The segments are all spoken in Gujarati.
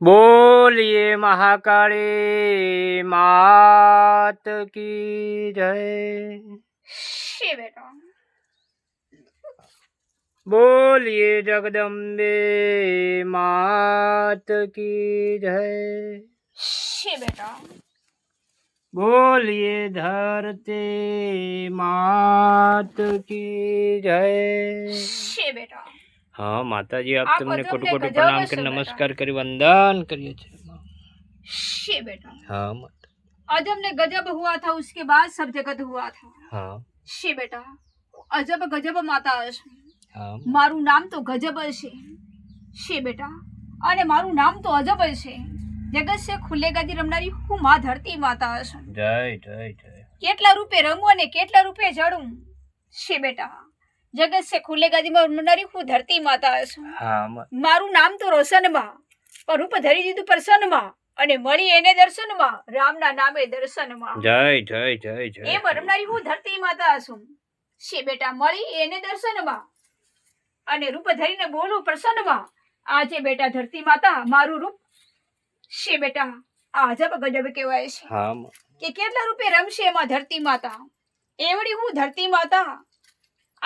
બોલીએ મહાકાળી માત કી જય શી બેટા બોલીએ જગદંબે માત કી જય શી બેટા બોલીએ ધરતી માત કી જય શી બેટા હા માતાજી આપ આપ તમને અધમને કોટુ કોટુ ગજબ પ્રણામ હશો કરી બેટા. નમસ્કાર કરી વંદન કરીએ છીએ શી બેટા હા માતા. अजब ने गजब हुआ था उसके बाद सब जगत हुआ था હા શી બેટા અજબ ગજબ માતા હશે હા મારું નામ તો ગજબ છે શી બેટા અને મારું નામ તો અજબ છે જગત છે ખુલ્લે ગાદી રમનારી હું માં ધરતી માતા હશે જય જય જય કેટલા રૂપે રંગો અને કેટલા રૂપે જડું શી બેટા જગત છે ખુલ્લે ગાદીમાં નરી હું ધરતી માતા છું. હા મારું નામ તો રોશનમાં પણ રૂપ ધરી દીધું પ્રસન્નમાં અને મળી એને દર્શનમાં રામના નામે દર્શનમાં. જય જય જય જય. એ બરમનારી હું ધરતી માતા છું. શી બેટા મળી એને દર્શનમાં? અને રૂપ ધરીને બોલું પ્રસન્નમાં આજે બેટા ધરતી માતા મારું રૂપ? છે બેટા આ અજબ ગજબ કહેવાય છે. હા કે કેટલા રૂપે રમશે એમાં ધરતી માતા? એવડી હું ધરતી માતા?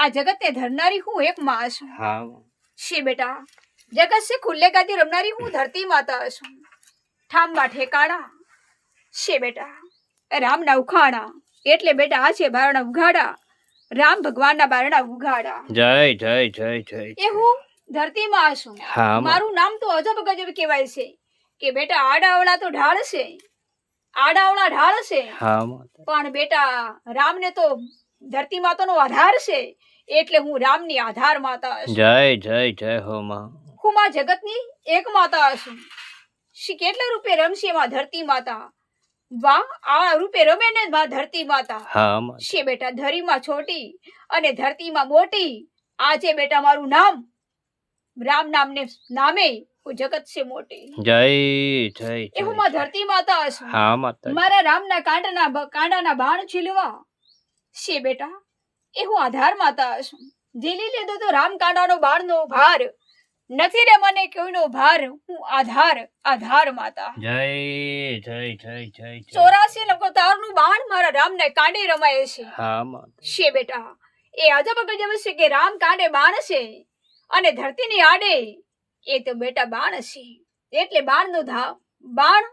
આ જગતે ધરનારી હું એક માં છું. હા. માતા. બેટા? જગત છે ખુલ્લે ગાદી રમનારી હું ધરતી માતા છું. ઠામવા ઠેકાણા. શી બેટા? રામના ઉખાણા. એટલે બેટા આ છે બારણા ઉઘાડા. રામ ભગવાનના બારણા ઉઘાડા. જય જય જય જય એ હું ધરતીમાં છું. મારું નામ તો અજબ ગજબ કહેવાય છે. કે બેટા આડાવડા તો ઢાળ છે. આડાવડા ઢાળ છે. હા પણ બેટા રામને તો ધરતી માતાનો આધાર છે. એટલે હું રામની આધાર માતા જય જય જય હો માં. હું માં જગતની એક માતા છું શ્રી કેટલા રૂપે રમશે માં ધરતી માતા? વાહ આ રૂપે રમે ને માં ધરતી માતા. હા માતા. બેટા ધરીમાં છોટી અને ધરતીમાં મોટી. આજે બેટા મારું નામ રામ નામને નામે હું જગત છે મોટી. જય જય એ હું માં ધરતી માતા છું હા માતા મારા રામના કાંડાના કાંડાના બાણ છીલવા. છે બેટા એ હું આધાર માતા છું. ઝીલી લીધો તો રામકાંડાનો બાણનો ભાર. નથી રે મને કોઈનો ભાર. હું આધાર આધાર માતા. જય જય જય જય ચોરાસી તારનું બાણ મારા રામને કાંડે રમાય છે. હા માતા. શી બેટા? એ અજબ ગજબ છે કે રામ કાંડે બાણ છે? અને ધરતીની આડે એ તો બેટા બાણ છે. એટલે બાણનો ધા બાણ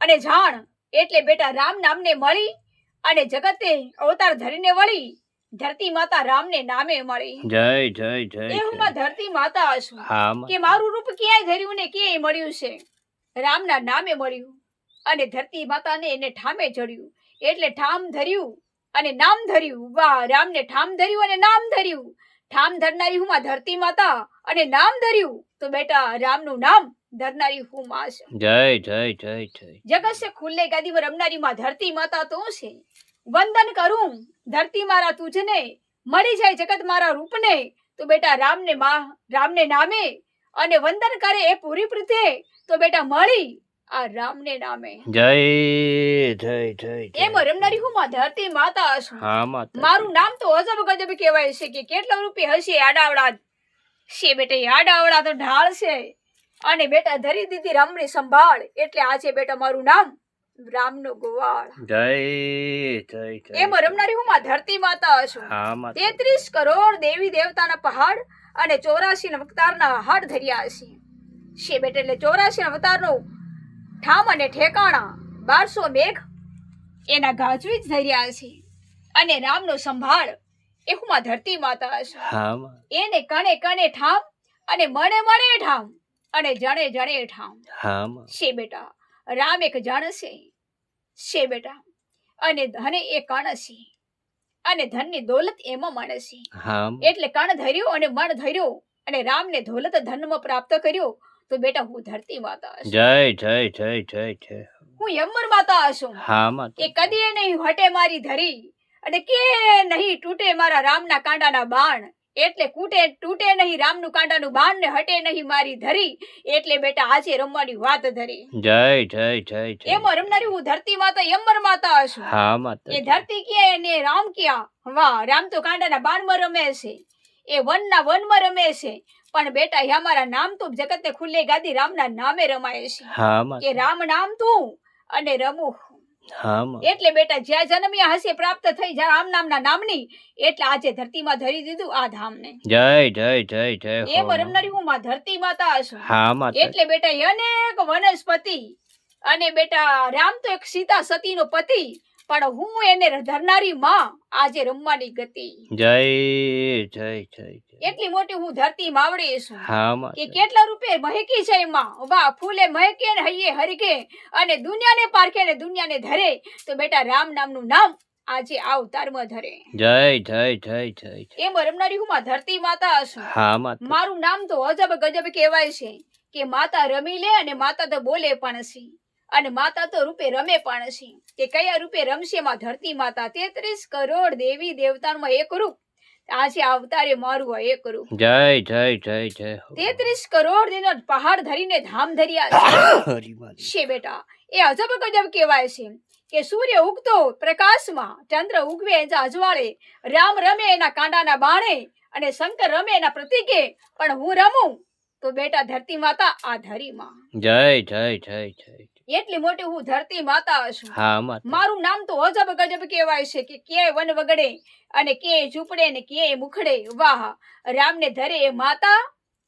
અને જાણ. એટલે બેટા રામ નામને મળી અને જગતે અવતાર ધરીને વળી ધરતી માતા રામને નામે મળી જય જય જય એ હું માં ધરતી માતા છું કે મારું રૂપ ક્યાંય ધર્યું ને ક્યાંય મળ્યું છે? રામના નામે મળ્યું અને ધરતી માતાને એને ઠામે ચડ્યું. એટલે ઠામ ધર્યું અને નામ ધર્યું. વાહ રામને ઠામ ધર્યું અને નામ ધર્યું. ઠામ ધરનારી હું માં ધરતી માતા અને નામ ધર્યું. તો બેટા રામનું નામ ધરનારી હું માં છે જય જય જય જય. જગત છે ખુલ્લે ગાદીમાં રમનારી માં ધરતી માતા તો છે. વંદન કરું ધરતી મારા તુજને મળી જાય જગત મારા રૂપને. તો બેટા રામને માં રામને નામે અને વંદન કરે એ પૂરી પ્રત્યે તો બેટા મળી આ રામને નામે. જય જય જય એમ રમનારી હું માં ધરતી માતા છું. હા માતા. મારું નામ તો અજબ ગજબ કહેવાય છે કે કેટલા રૂપી હશે આડાવડા. છે બેટા આડાવડા તો ઢાળ છે. અને બેટા ધરી દીધી રામની સંભાળ. એટલે આજે બેટા મારું નામ રામનો ગોવાળ. જય જય જય એમ રમનારી હું માં ધરતી માતા છું. તેત્રીસ કરોડ દેવી દેવતાના પહાડ અને ચોરાસી અવતારના હાડ ધર્યા છે. બેટા એટલે ચોરાસી અવતારનું ઠામ અને ઠેકાણા બારસો મેઘ એના ગાજવીજ ધર્યા છે. અને રામનો સંભાળ એ હું માં ધરતી માતા છું. એને કણે કણે ઠામ અને મણે મણે ઠામ અને જણે જણે ઠામ. છે બેટા રામ એક જણ છે. બેટા. અને ધને એ કણ છે. અને ધનની દોલત એમાં છે. એટલે કણ ધર્યો અને મણ ધર્યો. અને રામને દોલત ધનમાં પ્રાપ્ત કર્યો. તો બેટા હું ધરતી માતા જય જય જય જય જય. હું યમર માતા છું. હા માતા. એ કદી નહીં હટે મારી ધરી. અને કે નહીં તૂટે મારા રામના કાંડાના બાણ. એટલે કૂટે તૂટે નહીં રામનું કાંડાનું બાણ ને હટે નહીં મારી ધરી. એટલે બેટા આજે રમવાની વાત ધરી. જય જય જય જય. એમાં રમનારી હું ધરતી માતા યમર માતા છું. હા માતા એ ધરતી ક્યાં ને રામ ક્યાં? વાહ રામ તો કાંડાના બાણમાં રમે છે. એ વનના વનમાં રમે છે. પણ બેટા હે અમારા નામ તો જગતને ખુલ્લે ગાદી રામના નામે રમાય છે. હા કે રામ નામ તું અને રમું એટલે બેટા જ્યાં જન્મ્યા હશે પ્રાપ્ત થઈ જ્યાં રામ નામના. નામની એટલે આજે ધરતીમાં ધરી દીધું આ ધામને. જય જય જય જય એ હો હું માં ધરતી માતા છું હા. માતા એટલે બેટા અનેક વનસ્પતિ અને બેટા રામ તો એક સીતા સતીનો પતિ. પણ હું એને ધરનારી માં આજે રમવાની ગતિ. જય જય જય એટલી મોટી હું ધરતી માવડી છું હા કે કેટલા રૂપે મહેકી છે એમાં? વાહ ફૂલે મહેકે ને હૈયે હરકે અને દુનિયાને પારખે ને દુનિયાને ધરે. તો બેટા રામ નામનું નામ આજે આ અવતારમાં ધરે. જય જય જય જય જય. એમ રમનારી હું માં ધરતી માતા છું હા માતા મારું નામ તો અજબ ગજબ કહેવાય છે કે માતા રમી લે અને માતા તો બોલે પણ છે અને માતા તો રૂપે રમે પણ છે. કે કયા રૂપે રમશે માં ધરતી માતા તેત્રીસ કરોડ દેવી દેવતાનું એક રૂપ. આજે અવતારે મારું આ એક રૂપ. જય જય જય જય તેત્રીસ કરોડ દિનો પહાડ ધરીને ધામ ધર્યા છે બેટા એ અજબ ગજબ કહેવાય છે કે સૂર્ય ઉગતો પ્રકાશમાં ચંદ્ર ઉગવે એના અજવાળે રામ રમે એના કાંડાના બાણે અને શંકર રમે એના પ્રતિકે પણ હું રમું? તો બેટા ધરતી માતા આ ધરીમાં. જય જય જય જય. એટલી મોટી હું ધરતી માતા છું. મારું નામ તો અજબ ગજબ કહેવાય છે કે કે વન વગડે અને કે ઝૂપડે ને કે મુખડે. વાહ રામને ધરે એ માતા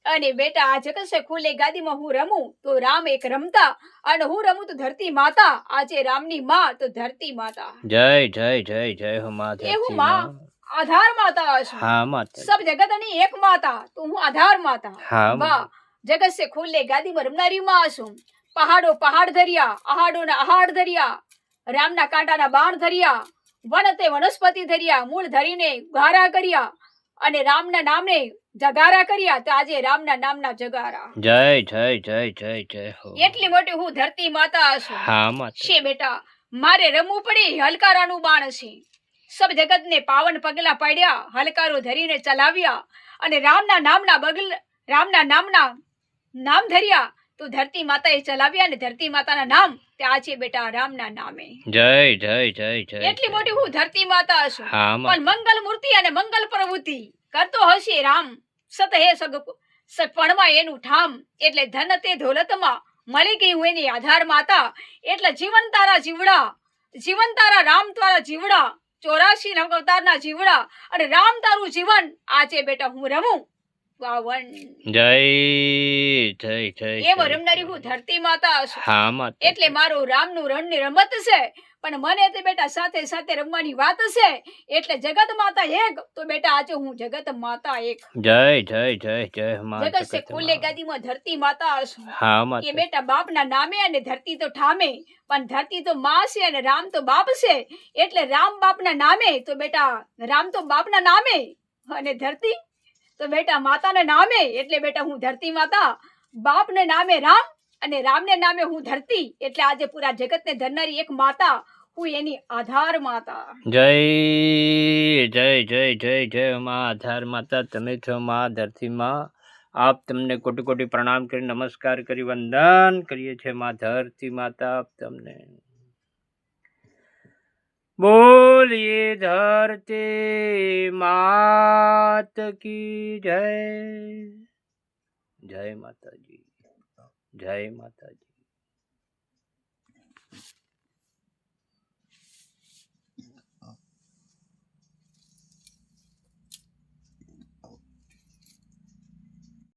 અને બેટા આ જગતશે ખુલે ગાદીમાં હું રમું તો રામ એક રમતા અને હું રમું તો ધરતી માતા. આજે રામની માં તો ધરતી માતા. જય જય જય જય હો માતા હું માં આધાર માતા છું. હા માતા સબ જગતની એક માતા તો હું આધાર માતા. હા વાહ જગત છે ખુલ્લે ગાદીમાં રમનારી માં છું. પહાડો પહાડ ધર્યા અહાડોના અહાડ ધર્યા રામના કાંટાના બાણ ધર્યા વનતે વનસ્પતિ ધર્યા મૂળ ધરીને ગારા કર્યા અને રામના નામને જગારા કર્યા તો આજે રામના નામના જગારા. જય જય જય જય જય હો. એટલી મોટી હું ધરતી માતા છું. હા માતા. છે બેટા મારે રમવું પડે હલકારાનું બાણ છે. સબ જગતને પાવન પગલા પાડ્યા હલકારો ધરીને ચલાવ્યા અને રામના નામના બગલ રામના નામના નામ ધર્યા. તો ધરતી માતાએ ચલાવ્યા અને ધરતી માતાના નામ તે આજે બેટા રામના નામે. જય જય જય જય એટલી મોટી હું ધરતી માતા છું. પણ મંગલ મૂર્તિ અને મંગલ પ્રવૃત્તિ કરતો હશે રામ. સત હે સગ સપણમાં એનું ઠામ એટલે ધન તે દોલતમાં મળી ગઈ હું એની આધાર માતા. એટલે જીવન તારા જીવડા જીવન તારા રામ તારા જીવડા ચોરાશી નવ અવતારના જીવડા અને રામ તારું જીવન આજે બેટા હું રમું. વાવન જય જય જય એમ જય. હું ધરતી માતા છું. હા માતા એટલે મારું રામનું રણની રમત છે. પણ મને તે બેટા સાથે સાથે રમવાની વાત છે. એટલે જગત માતા એક. તો બેટા આજે હું જગત માતા એક. જય જય જય જય માતા જગત છે ખુલ્લે ગાદીમાં ધરતી માતા છું. હા કે બેટા બાપના નામે અને ધરતી તો ઠામે. પણ ધરતી તો માં છે અને રામ તો બાપ છે. એટલે રામ બાપના નામે તો બેટા રામ તો બાપના નામે. અને ધરતી તો બેટા માતાને નામે, એટલે બેટા હું ધરતી માતા, બાપને નામે રામ અને રામને નામે હું ધરતી, એટલે આજે પૂરા જગતને ધરનારી એક માતા હું એની આધાર માતા. જય જય જય જય જય માં આધાર માતા, તમે છો માં ધરતી માં. આપ તમને કોટી કોટી પ્રણામ કરી, નમસ્કાર કરી, વંદન કરીએ છીએ માં ધરતી માતા આપ તમને. બોલીએ ધરતી માત કી જય. જય માતાજી. જય માતાજી.